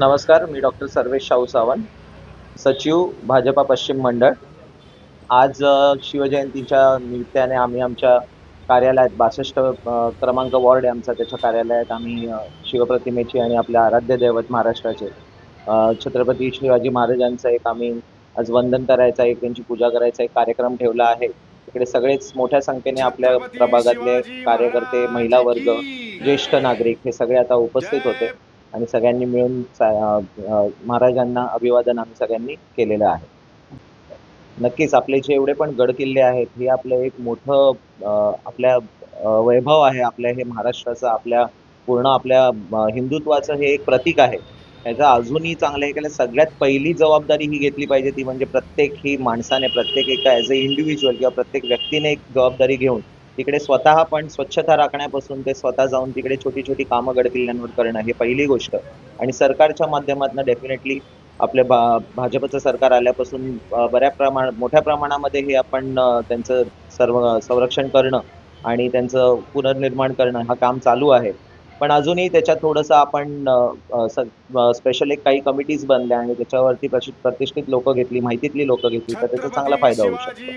नमस्कार मी डॉक्टर सर्वेश शाहू सावंत सचिव भाजपा पश्चिम मंडळ. आज शिवजयंतीच्या निमित्ताने आम्ही आमच्या कार्यालयात बासष्ट क्रमांक वॉर्ड आहे आमचा त्याच्या कार्यालयात आम्ही शिवप्रतिमेची आणि आपल्या आराध्य दैवत महाराष्ट्राचे छत्रपती शिवाजी महाराजांचं एक आम्ही आज वंदन करायचा एक त्यांची पूजा करायचा एक कार्यक्रम ठेवला आहे. इकडे सगळेच मोठ्या संख्येने आपल्या प्रभागातले कार्यकर्ते महिला वर्ग ज्येष्ठ नागरिक हे सगळे आता उपस्थित होते. आणि सगळ्यांनी मिळून महाराजांना अभिवादन आम्ही सगळ्यांनी केलेलं आहे. नक्कीच आपले जे एवढे पण गड किल्ले आहेत हे आपलं एक मोठं आपल्या वैभव आहे. आपल्या हे महाराष्ट्राचं आपल्या पूर्ण आपल्या हिंदुत्वाचं हे एक प्रतीक आहे. याचा अजूनही चांगलं हे केलं सगळ्यात पहिली जबाबदारी ही घेतली पाहिजे ती म्हणजे प्रत्येक ही माणसाने प्रत्येक एका ॲज अ इंडिव्हिज्युअल किंवा प्रत्येक व्यक्तीने एक जबाबदारी घेऊन तिकडे स्वतः पण स्वच्छता राखण्यापासून ते स्वतः जाऊन तिकडे छोटी छोटी कामं गडकिल्ल्यांवर करणं हे पहिली गोष्ट. आणि सरकारच्या माध्यमातून डेफिनेटली आपल्या भा भाजपचं सरकार आल्यापासून बऱ्या प्रमाण मोठ्या प्रमाणामध्ये हे आपण त्यांचं सर्व संरक्षण करणं आणि त्यांचं पुनर्निर्माण करणं हा काम चालू आहे. पण अजूनही त्याच्यात थोडंसं आपण स्पेशल एक काही कमिटीज बनल्या आणि त्याच्यावरती प्रतिष्ठित लोक घेतली माहितीतली लोक घेतली तर त्याचा चांगला फायदा होऊ शकतो.